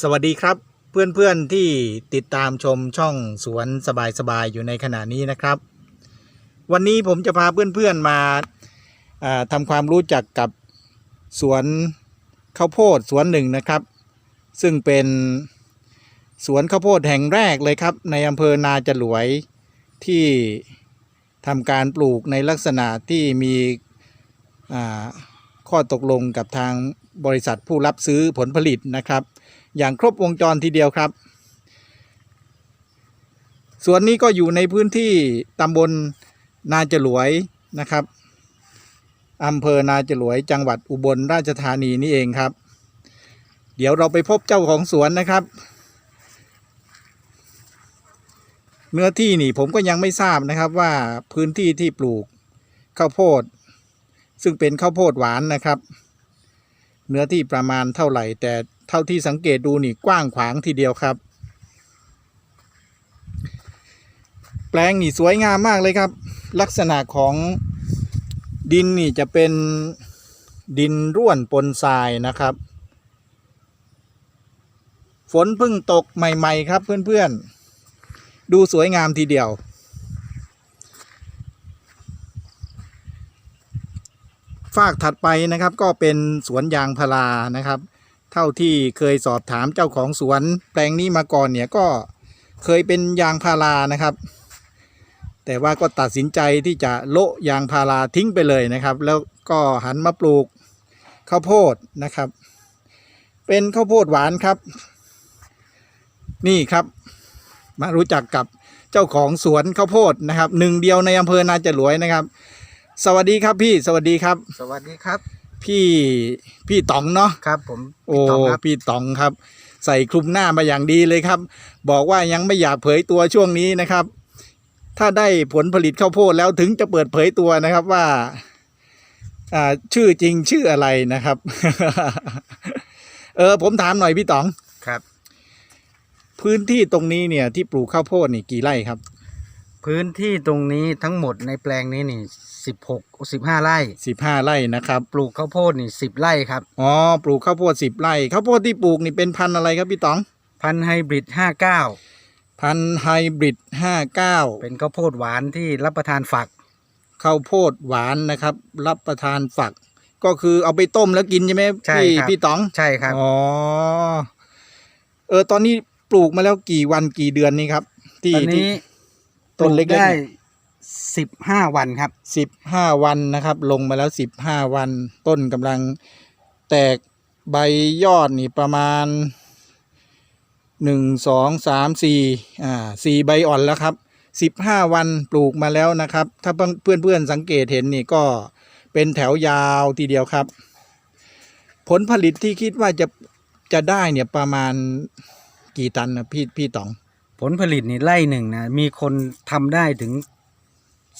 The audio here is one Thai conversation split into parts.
สวัสดีครับเพื่อนๆที่ติดตามชมช่องสวนสบายๆอยู่ในขณะนี้นะครับ วันนี้ผมจะพาเพื่อนๆมาอ่าทำความรู้จักกับสวนข้าวโพดสวนหนึ่งนะครับ ซึ่งเป็นสวนข้าวโพดแห่งแรกเลยครับ ในอำเภอนาจรวยที่ทำการปลูกในลักษณะที่มีข้อตกลงกับทาง บริษัทผู้รับซื้อผลผลิตนะครับ อย่างครบวงจรทีเดียวครับสวนนี้ก็อยู่ในพื้นที่ตำบลนาจรวยนะครับอำเภอนาจรวยจังหวัดอุบลราชธานีนี่เองครับ เดี๋ยวเราไปพบเจ้าของสวนนะครับ เนื้อที่นี่ผมก็ยังไม่ทราบนะครับว่าพื้นที่ที่ปลูกข้าวโพด ซึ่งเป็นข้าวโพดหวานนะครับ เนื้อที่ประมาณเท่าไหร่ แต่เท่าที่สังเกตดูนี่กว้างขวางทีเดียวครับ แปลงนี่สวยงามมากเลยครับ ลักษณะของดินนี่จะเป็นดินร่วนปนทรายนะครับ ฝนเพิ่งตกใหม่ ๆ ครับเพื่อนๆ ดูสวยงามทีเดียว ฝากถัดไปนะครับก็เป็นสวนยางพารานะครับ เท่าที่เคยสอบถามเจ้าของสวนแปลงนี้มาก่อนเนี่ยก็เคยเป็นยางพารานะครับ แต่ว่าก็ตัดสินใจที่จะโละยางพาราทิ้งไปเลยนะครับ แล้วก็หันมาปลูกข้าวโพดนะครับ เป็นข้าวโพดหวานครับ นี่ครับมารู้จักกับเจ้าของสวนข้าวโพดนะครับหนึ่งเดียวในอำเภอนาจรวยนะครับ สวัสดีครับพี่สวัสดีครับ สวัสดีครับ พี่พี่ต๋องเนาะครับ ผมโอ้พี่ต๋องครับพี่ต๋องครับ ใส่คลุมหน้ามาอย่างดีเลยครับ บอกว่ายังไม่อยากเผยตัวช่วงนี้นะครับ ถ้าได้ผลผลิตข้าวโพดแล้วถึงจะเปิดเผยตัวนะครับว่าอ่าชื่อจริงชื่ออะไรนะครับ เออผมถามหน่อยพี่ต๋องครับ พื้นที่ตรงนี้เนี่ยที่ปลูกข้าวโพดนี่กี่ไร่ครับ พื้นที่ตรงนี้ทั้งหมดในแปลงนี้นี่ สิบหกสิบห้าไร่สิบห้าไร่นะครับ ปลูกข้าวโพดนี่สิบไร่ครับอ๋อปลูกข้าวโพดสิบไร่ข้าวโพดที่ปลูกนี่เป็นพันธุ์อะไรครับพี่ต๋อง พันธุ์ไฮบริดห้าเก้าพันธุ์ไฮบริดห้าเก้าเป็นข้าวโพดหวานที่รับประทานฝักข้าวโพดหวานนะครับ รับประทานฝัก ก็คือเอาไปต้มแล้วกินใช่ไหมใช่พี่ครับพี่ต๋องใช่ครับอ๋อเออตอนนี้ปลูกมาแล้วกี่วันกี่เดือนนี้ครับ ที่ตอนนี้ต้นเล็กปได้ๆ สิบห้าวันครับ สิบห้าวันนะครับ ลงมาแล้วสิบห้าวัน ต้นกำลังแตกใบยอดนี่ประมาณหนึ่งสองสามสี่อ่าสี่ใบอ่อนแล้วครับสิบห้าวันปลูกมาแล้วนะครับ ถ้าเพื่อนเพื่อนๆสังเกตเห็นนี่ก็เป็นแถวยาวทีเดียวครับ ผลผลิตที่คิดว่าจะจะได้เนี่ยประมาณกี่ตันนะพี่พี่ต๋องผผลผลิตนี่ไร่หนึ่งนะมีคนทำได้ถึง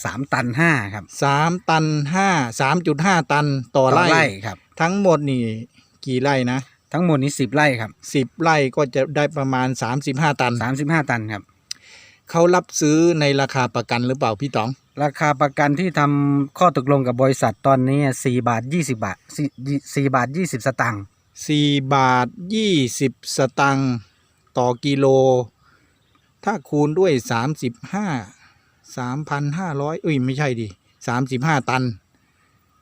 สามตันห้าครับสามตันห้าสามจุดห้าตันต่อไร่ครับ ทั้งหมดนี่กี่ไร่นะ ทั้งหมดนี้สิบไร่ครับสิบไร่ก็จะได้ประมาณสามสิบห้าตันสามสิบห้าตันครับเขารับซื้อในราคาประกันหรือเปล่าพี่ต๋อง ราคาประกันที่ทำข้อตกลงกับบริษัทตอนนี้สี่บาทยี่สิบาทสี่บาทยี่สิบสตางค์สี่บาทยี่สิบสตังค์ต่อกิโล ถ้าคูณด้วยสามสิบห้า สามพันห้าร้อยเอ้ยไม่ใช่ดิสามสิบห้าตัน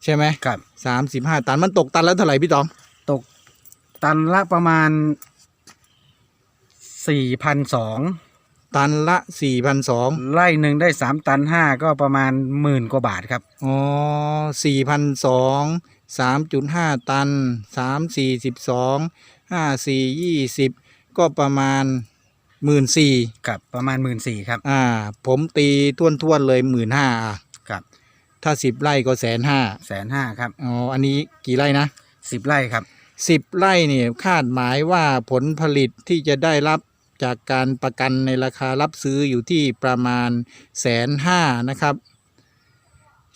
ใช่ไหมครับ สามสิบห้าตันมันตกตันแล้วเท่าไหร่พี่ต๋องตกตันละประมาณสี่พันสองตันละสี่พันสองไร่หนึ่งได้สามตันห้าก็ประมาณหมื่นกว่าบาทครับ อ๋อสี่พันสองสามจุดห้าตันสามสี่สิบสองห้าสี่ยี่สิบก็ประมาณ หมื่นสี่กับประมาณหมื่นสี่ครับ อ่า ผมตีท่วนท่วนๆเลยหมื่นห้ากับ ถ้าสิบไร่ก็แสนห้าแสนห้าครับอ๋ออันนี้กี่ไร่นะสิบไร่ครับ สิบไร่เนี่ยคาดหมายว่าผลผลิตที่จะได้รับจากการประกันในราคารับซื้ออยู่ที่ประมาณแสนห้านะครับ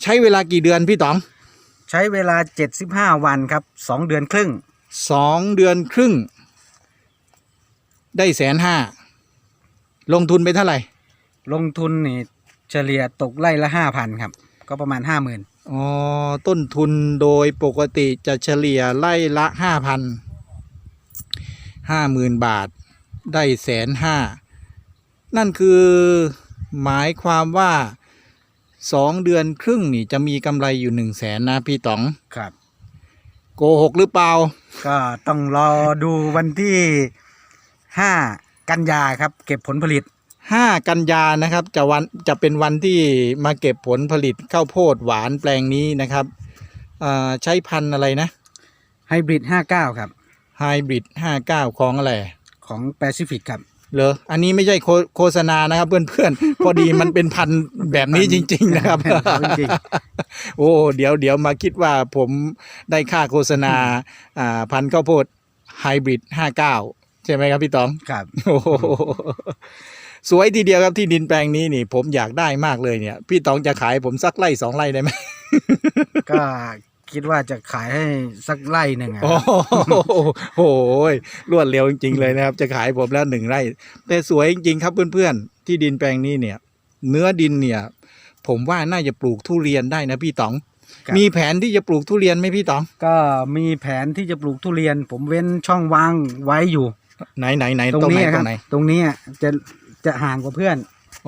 ใช้เวลากี่เดือนพี่ต๋องใช้เวลาเจ็ดสิบห้าวันครับสองเดือนครึ่งสองเดือนครึ่ง ได้แสนห้า ลงทุนไปเท่าไหร่ ลงทุนนี่เฉลี่ยตกไร่ละห้าพันครับ ก็ประมาณห้าหมื่นอ๋อต้นทุนโดยปกติจะเฉลี่ยไร่ละห้าพันห้าหมื่นบาท ได้แสนห้านั่นคือหมายความว่าสองเดือนครึ่งนี่จะมีกำไรอยู่หนึ่งแสนนะพี่ต๋องครับ โกหกหรือเปล่า ก็ต้องรอดูวันที่ห้า กันยาครับ เก็บผลผลิตห้ากันยานะครับจะวันจะเป็นวันที่มาเก็บผลผลิตข้าวโพดหวานแปลงนี้นะครับอ่าใช้พันธุ์อะไรนะไฮบริดห้าเก้าครับไฮบริดห้าเก้าของอะไร ของแปซิฟิกครับเหรอ อันนี้ไม่ใช่โฆโฆษณานะครับ เพื่อนๆ พอดีมันเป็นพันธุ์แบบนี้จริง ๆ นะครับจริงโอ้ เดี๋ยวเดี๋ยวมาคิดว่าผมได้ค่าโฆษณาอ่าพันธุ์ข้าวโพดไฮบริดห้าเก้า ใช่ไหมครับพี่ต๋องครับโอ้โหสวยทีเดียวครับที่ดินแปลงนี้นี่ ผมอยากได้มากเลยเนี่ย พี่ต๋องจะขายผมสักไร่สองไร่ได้ไหมก็คิดว่าจะขายให้สักไร่หนึ่งอะโอ้โหรวดเร็วจริงๆเลยนะครับ จะขายผมแล้วหนึ่งไร่ แต่สวยจริงๆครับเพื่อนๆที่ดินแปลงนี้เนี่ย เนื้อดินเนี่ย ผมว่าน่าจะปลูกทุเรียนได้นะพี่ต๋อง ครับมีแผนที่จะปลูกทุเรียนไหมพี่ต๋อง ก็มีแผนที่จะปลูกทุเรียน ผมเว้นช่องว่างไว้อยู่ ไหนไหนไหนตรงตรงไหนนี้คตรรับงไหนตรงนี้จะจะห่างกว่าเพื่อน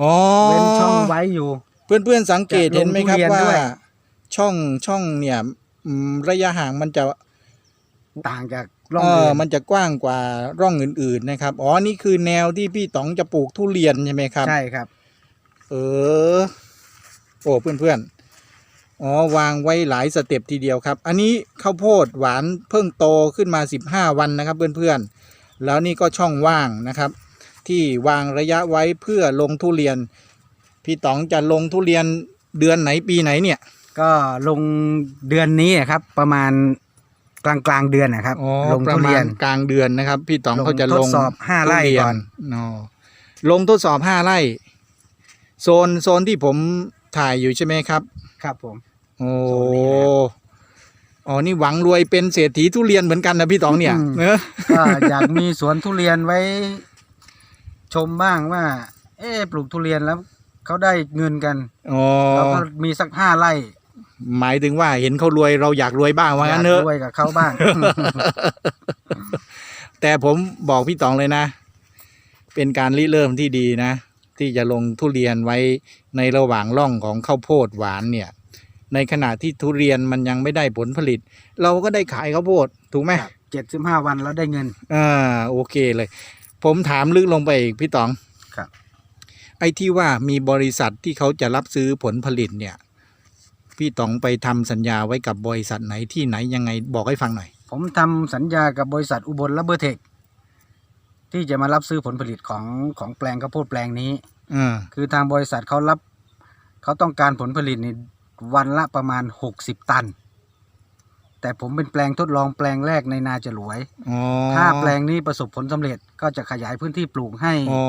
อ๋อเว้นช่องไว้อยู่ เพื่อนๆสังเกตจะลงเห็นไหมครับทุเรียนว่า ด้วย ช่องช่องเนี่ยอืมระยะห่างมันจะ ต่างจากร่องเอออื่นมันจะกว้างกว่าร่องอื่นๆนะครับ อ๋อ นี่คือแนวที่พี่ต๋องจะปลูกทุเรียนใช่ไหมครับ ใช่ครับ เออ โอ้ เพื่อนๆ อ๋อ วางไว้หลายสเต็ปทีเดียวครับ อันนี้ข้าวโพดหวานเพิ่งโตขึ้นมา 15 วันนะครับ เพื่อนๆ แล้วนี่ก็ช่องว่างนะครับ ที่วางระยะไว้เพื่อลงทุเรียน พี่ต๋องจะลงทุเรียนเดือนไหนปีไหนเนี่ย ก็ลงเดือนนี้อะครับ ประมาณกลางกลางๆเดือนนะครับอ๋อลงประทุมาเรียณนกลางเดือนนะครับ พี่ต๋องลงเขาจะลงทดสอบห้าไร่ทุเยก่อนอ๋อลงทดสอบห้าไร่ โซนโซนที่ผมถ่ายอยู่ใช่ไหมครับ ครับผม โอ้โซนนี้นะ อ๋อ นี่หวังรวยเป็นเศรษฐีทุเรียนเหมือนกันนะพี่ต๋องเนี่ยอืม เนอะก็อยากมีสวนทุเรียนไว้ ชมบ้างว่า เอ๊ะปลูกทุเรียนแล้วเขาได้เงินกันอ๋อเราก็มีสักห้าไร่หมายถึงว่าเห็นเขารวยเราอยากรวยบ้างว่าอยางั้กนเนอะรวยกับเขาบ้าง แต่ผมบอกพี่ต๋องเลยนะ เป็นการริเริ่มที่ดีนะ ที่จะลงทุเรียนไว้ในระหว่างร่องของข้าวโพดหวานเนี่ย ในขณะที่ทุเรียนมันยังไม่ได้ผลผลิต เราก็ได้ขายข้าวโพดถูกไหมเจ็ดสิบห้าวันแล้วได้เงินอ่าโอเคเลย ผมถามลึกลงไปอีกพี่ต๋องครับ ไอ้ที่ว่ามีบริษัทที่เขาจะรับซื้อผลผลิตเนี่ย พี่ต๋องไปทำสัญญาไว้กับบริษัทไหนที่ไหนยังไงบอกให้ฟังหน่อย ผมทำสัญญากับบริษัทอุบลและเบอร์เทคที่จะมารับซื้อผลผลิตของของแปลงข้าวโพดแปลงนี้อ่าคือทางบริษัทเขารับ เขาต้องการผลผลิตนี่ วันละประมาณหกสิบตัน แต่ผมเป็นแปลงทดลองแปลงแรกในนาจรวย อ๋อถ้าแปลงนี้ประสบผลสำเร็จก็จะขยายพื้นที่ปลูกให้อ๋อ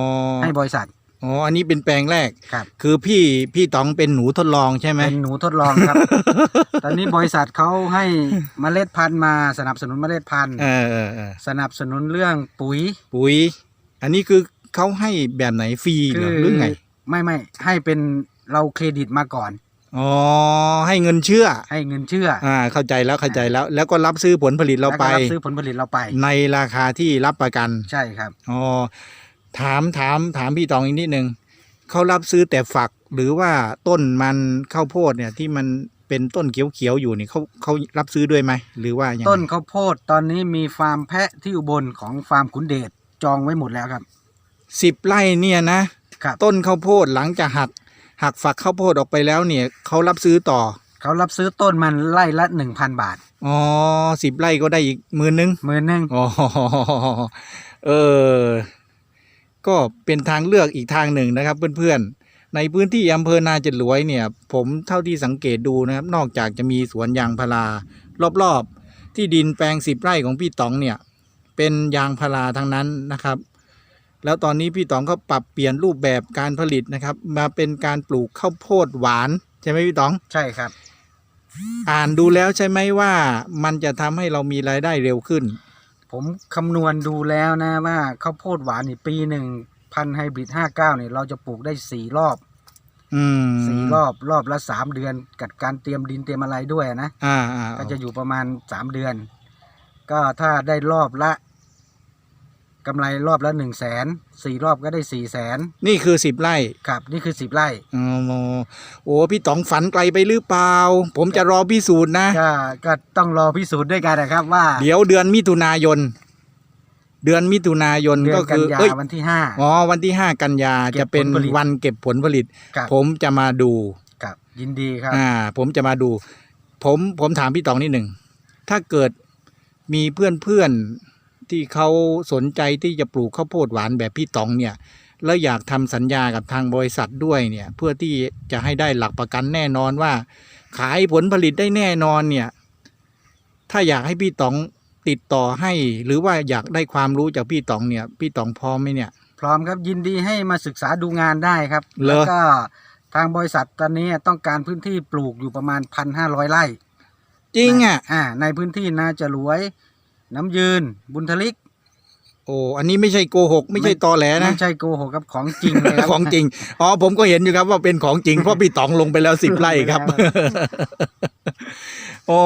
ให้บริษัทอ๋ออันนี้เป็นแปลงแรก ครับ คือพี่พี่ต๋องเป็นหนูทดลองใช่ไหมเป็นหนูทดลองครับ ตอนนี้บริษัทเขาให้เมล็ดพันธุ์มาสนับสนุนเมล็ดพันธุ์ เออเออเออสนับสนุนเรื่องปุ๋ยปุ๋ย อันนี้คือเขาให้แบบไหนฟรีเหรอหรือไง ไม่ไม่ให้เป็นเราเครดิตมาก่อน อ๋อให้เงินเชื่อ ให้เงินเชื่ออ่าเข้าใจแล้วเข้าใจแล้ว แล้วก็รับซื้อผลผลิตเราแล้วไปก็รับซื้อผลผลิตเราไป ในราคาที่รับประกันใช่ครับอ๋อถามถามถามพี่ตองอีกนิดนึงเขารับซื้อแต่ฝักหรือว่าต้นมันข้าวโพดเนี่ยที่มันเป็นต้นเขียวๆอยู่นี่เขาเขารับซื้อด้วยไหมหรือว่ายังไงต้นข้าวโพดตอนนี้มีฟาร์มแพะที่อุบลของฟาร์มขุนเดชจองไว้หมดแล้วครับสิบไร่เนี่ยนะครับ ต้นข้าวโพดหลังจากหัก หักฝักข้าวโพดออกไปแล้วเนี่ยเขารับซื้อต่อ เขารับซื้อต้นมันไร่ละหนึ่งพันบาท อ๋อสิบไร่ก็ได้อีกหมื่นนึงหมื่นหนึ่งอ๋อเออ ก็เป็นทางเลือกอีกทางหนึ่งนะครับ เพื่อนๆ ในพื้นที่อำเภอนาจรวยเนี่ย ผมเท่าที่สังเกตดูนะครับ นอกจากจะมีสวนยางพารารอบๆ ที่ดินแปลงสิบไร่ของพี่ต๋องเนี่ย เป็นยางพาราทั้งนั้นนะครับ แล้วตอนนี้พี่ต๋องก็ปรับเปลี่ยนรูปแบบการผลิตนะครับ มาเป็นการปลูกข้าวโพดหวาน ใช่ไหมพี่ต๋อง ใช่ครับ อ่านดูแล้วใช่ไหมว่ามันจะทำให้เรามีรายได้เร็วขึ้น ผมคำนวณดูแล้วนะว่าข้าวโพดหวานนี่ปีหนึ่งพันไฮบริดห้าเก้าเนี่ยเราจะปลูกได้สี่รอบอืมสี่รอบรอบละสามเดือน กับการเตรียมดินเตรียมอะไรด้วยนะ อ่าอ่าก็จะอยู่ประมาณสามเดือน ก็ถ้าได้รอบละ กำไรรอบละหนึ่งแสนสี่รอบก็ได้สี่แสนนี่คือสิบไร่ครับนี่คือสิบไร่ อ๋อโอ้พี่ต๋องฝันไกลไปหรือเปล่า ผมจะรอพิสูจน์นะ ก็ก็ต้องรอพิสูจน์ด้วยกันนะครับว่าเดี๋ยวเดือนมิถุนายน เดือนมิถุนายนเดือก็นกัคืนอยาเอ้ยวันที่ห้า อ๋อวันที่ห้ากันยาเก็บจะเป็นผลผลิตวันเก็บผลผลิต ครับ ผมจะมาดู ครับยินดีครับ อ่า ผมจะมาดู ผมผมถามพี่ต๋องนิดหนึ่ง ถ้าเกิดมีเพื่อนเพื่อนๆ ที่เขาสนใจที่จะปลูกข้าวโพดหวานแบบพี่ต๋องเนี่ยแล้วอยากทำสัญญากับทางบริษัทด้วยเนี่ยเพื่อที่จะให้ได้หลักประกันแน่นอนว่า ขายผลผลิตได้แน่นอนเนี่ยถ้าอยากให้พี่ต๋องติดต่อให้ หรือว่าอยากได้ความรู้จากพี่ต๋องเนี่ย พี่ต๋องพร้อมไหมเนี่ย พร้อมครับยินดีให้มาศึกษาดูงานได้ครับเหรอแล้วก็ทางบริษัทตอนนี้ต้องการพื้นที่ปลูกอยู่ประมาณพันห้าร้อยไร่ จริงอะอ่าในพื้นที่นาจะรวย น้ำยืน บุญทลิกโอ้อันนี้ไม่ใช่โกหก ไม่ใช่ตอแหลนะ ไม่ใช่โกหกครับของจริงเลยครับ ของจริง อ๋อผมก็เห็นอยู่ครับว่าเป็นของจริง เพราะพี่ต๋องลงไปแล้วสิบไร่ครับ อ๋อ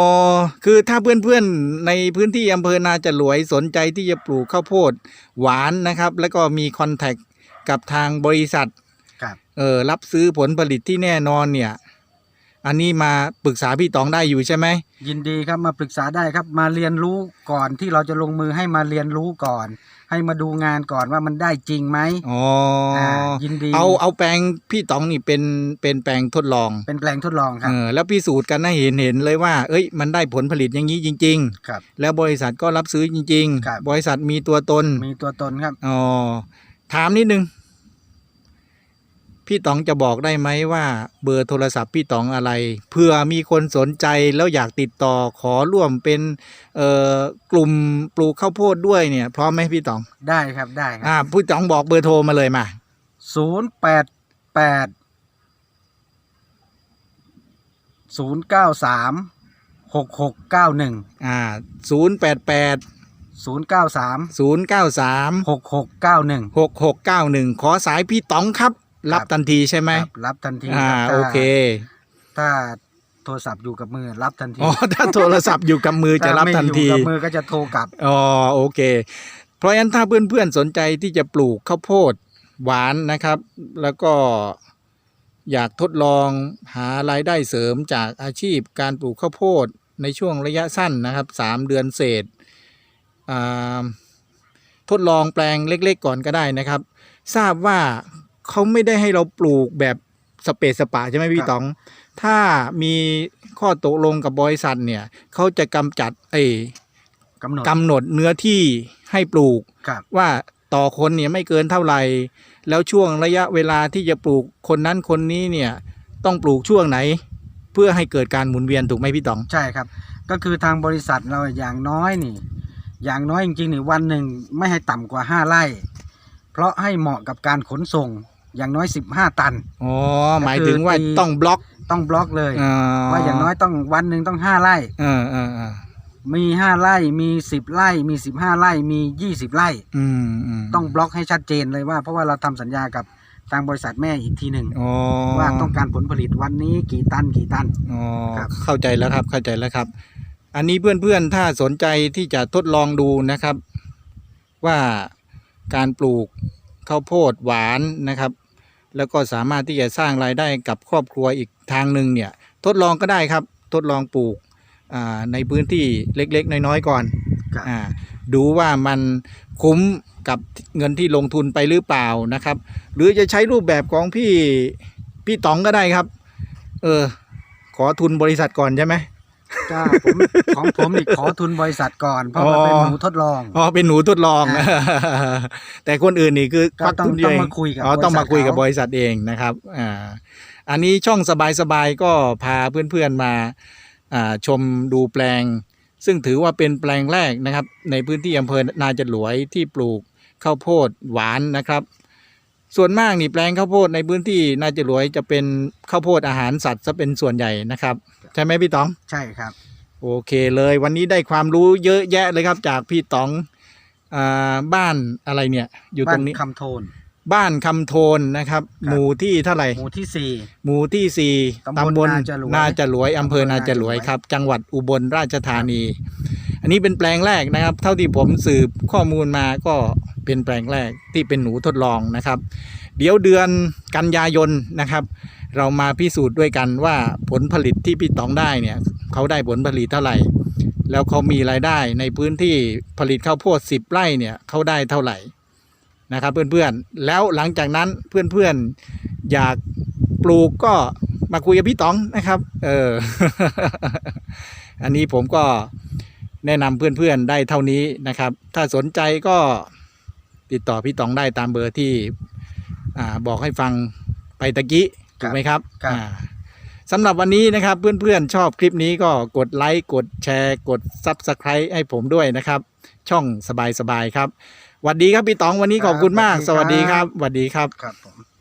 คือถ้าเพื่อนๆ ในพื้นที่อำเภอนาจรวยสนใจที่จะปลูกข้าวโพดหวานนะครับ แล้วก็มีคอนแทคกับทางบริษัท ครับ เออรับซื้อผลผลิตที่แน่นอนเนี่ย อันนี้มาปรึกษาพี่ต๋องได้อยู่ใช่ไหมยินดีครับมาปรึกษาได้ครับมาเรียนรู้ก่อนที่เราจะลงมือให้มาเรียนรู้ก่อน ให้มาดูงานก่อนว่ามันได้จริงไหมอ๋ออ่ายินดีเอาเอาแปลงพี่ต๋องนี่เป็นเป็นแปลงทดลองเป็นแปลงทดลองครัเอบอแล้วพิสูจน์กันให้เห็นเห็นเลยว่า เอ้ยมันได้ผลผลิตอย่างนี้จริง ครับ ๆ แล้วบริษัทก็รับซื้อจริง ครับบริษัทมีตัวตนมีตัวตนครับ อ๋อถามนิดนึง พี่ต๋องจะบอกได้ไหมว่าเบอร์โทรศัพท์พี่ต๋องอะไรเพื่อมีคนสนใจแล้วอยากติดต่อขอร่วมเป็นเอ่อกลุ่มปลูกข้าวโพดด้วยเนี่ย พร้อมไหมพี่ต๋องได้ครับได้คอ่ารับพี่ต๋องบอกเบอร์โทรมาเลยมาศูนย์แปดแปดศูนย์เก้าสามหกหกเก้าหนึ่งอ่าศูนย์แปดแปดศูนย์เก้าสามศูนย์เก้าสาม หกหกเก้าหนึ่ง หกหกเก้าหนึ่งขอสายพี่ต๋องครับ รับครับทันทีใช่ไหมรับทันทีอ่ารับถ้าโอเค ถ้าโทรศัพท์อยู่กับมือรับทันทีอ๋อ ถ้าโทรศัพท์อยู่กับมือจะรับทันทีถ้าไม่อยู่กับมือก็จะโทรกลับ อ๋อโอเค เพราะฉะนั้นถ้าเพื่อนๆสนใจที่จะปลูกข้าวโพดหวานนะครับ แล้วก็อยากทดลองหารายได้เสริมจากอาชีพการปลูกข้าวโพดในช่วงระยะสั้นนะครับสามเดือนเศษอ่าทดลองแปลงเล็ก ๆ ก่อนก็ได้นะครับ ทราบว่า เขาไม่ได้ให้เราปลูกแบบสเปซสปะใช่ไหมคพี่รับต๋อง ถ้ามีข้อตกลงกับบริษัทเนี่ยเขาจะกำจัดไอ้กำหนดกำหนดเนื้อที่ให้ปลูกครับว่าต่อคนเนี่ยไม่เกินเท่าไหร่ แล้วช่วงระยะเวลาที่จะปลูกคนนั้นคนนี้เนี่ยต้องปลูกช่วงไหน เพื่อให้เกิดการหมุนเวียนถูกไหมพี่ต๋อง ใช่ครับ ก็คือทางบริษัทเราอย่างน้อยนี่ อย่างน้อยจริงๆนี่วันหนึ่งไม่ให้ต่ำกว่าห้าไร่ เพราะให้เหมาะกับการขนส่ง อย่างน้อยสิบห้าตัน อ๋อ หมายถึงว่าก็คือต้องบล็อกต้องบล็อกเลยว่าอย่างน้อยต้องวันหนึ่งต้องห้าไร่เออเออเออมีห้าไร่มีสิบไร่มีสิบห้าไร่มียี่สิบไร่อืมอืมต้องบล็อกให้ชัดเจนเลยว่า เพราะว่าเราทำสัญญากับทางบริษัทแม่อีกทีหนึ่งอ๋อว่าต้องการผลผลิตวันนี้กี่ตันกี่ตันอ๋อครับเข้าใจแล้วครับเข้าใจแล้วครับ อันนี้เพื่อนๆ ถ้าสนใจที่จะทดลองดูนะครับ ว่าการปลูกข้าวโพดหวานนะครับ แล้วก็สามารถที่จะสร้างรายได้กับครอบครัวอีกทางหนึ่งเนี่ยทดลองก็ได้ครับทดลองปลูกอ่าในพื้นที่เล็กๆ น้อยๆก่อนครับอ่าดูว่ามันคุ้มกับเงินที่ลงทุนไปหรือเปล่านะครับ หรือจะใช้รูปแบบของพี่พี่ต๋องก็ได้ครับ เออขอทุนบริษัทก่อนใช่ไหม ก็ผมของผมนี่ขอทุนบริษัทก่อน เพราะว่าอ๋อเป็นหนูทดลอง อ๋อเป็นหนูทดลองอ่าแต่คนอื่นนี่คือก็ต้องทุนต้องเมาคุยกับอ๋อบริษัทต้องมาคุยกับเขาบริษัทเองนะครับอ่าอันนี้ช่องสบายๆก็พาเพื่อนๆมาอ่าชมดูแปลง ซึ่งถือว่าเป็นแปลงแรกนะครับ ในพื้นที่อำเภอนาจรวยที่ปลูกข้าวโพดหวานนะครับ ส่วนมากนี่แปลงข้าวโพดในพื้นที่นาจรวยจะเป็นข้าวโพดอาหารสัตว์ซะเป็นส่วนใหญ่นะครับ ใช่ไหมพี่ต๋อง ใช่ครับ โอเคเลยวันนี้ได้ความรู้เยอะแยะเลยครับ จากพี่ต๋องอาบ้านอะไรเนี่ย อยู่ตบ้ารนงนี้คำโทน บ้านคำโทนนะครับครับ หมู่ที่เท่าไหร่ หมู่ที่สี่ หมู่ที่สี่ตำบลตำบลนาจรวย นาจรวยอำเภออำเภอนานาจจรรววยยครับ จังหวัดอุบลราชธานี อันนี้เป็นแปลงแรกนะครับ เท่าที่ผมสืบข้อมูลมาก็เป็นแปลงแรกที่เป็นหนูทดลองนะครับ เดี๋ยวเดือนกันยายนนะครับ เรามาพิสูจน์ด้วยกันว่าผลผลิตที่พี่ตองได้เนี่ยเขาได้ผลผลิตเท่าไหร่ แล้วเขามีรายได้ในพื้นที่ผลิตข้าวโพด10ไร่เนี่ยเขาได้เท่าไหร่นะครับเพื่อนๆ แล้วหลังจากนั้นเพื่อนๆ อยากปลูกก็มาคุยกับพี่ต๋องนะครับ เออ อันนี้ผมก็แนะนำเพื่อนๆ ได้เท่านี้นะครับ ถ้าสนใจก็ติดต่อพี่ต๋องได้ตามเบอร์ที่อ่าบอกให้ฟังไปตะกี้ ถูกไหมครับครับอ่าสำหรับวันนี้นะครับเพื่อนๆชอบคลิปนี้ก็กดไลค์กดแชร์ กด Subscribe ให้ผมด้วยนะครับ ช่องสบายๆครับหวัสดีครับพี่ต๋องวันนี้ขอบคุณมาก สวัสดีครับหวัสดีครับ ครับผม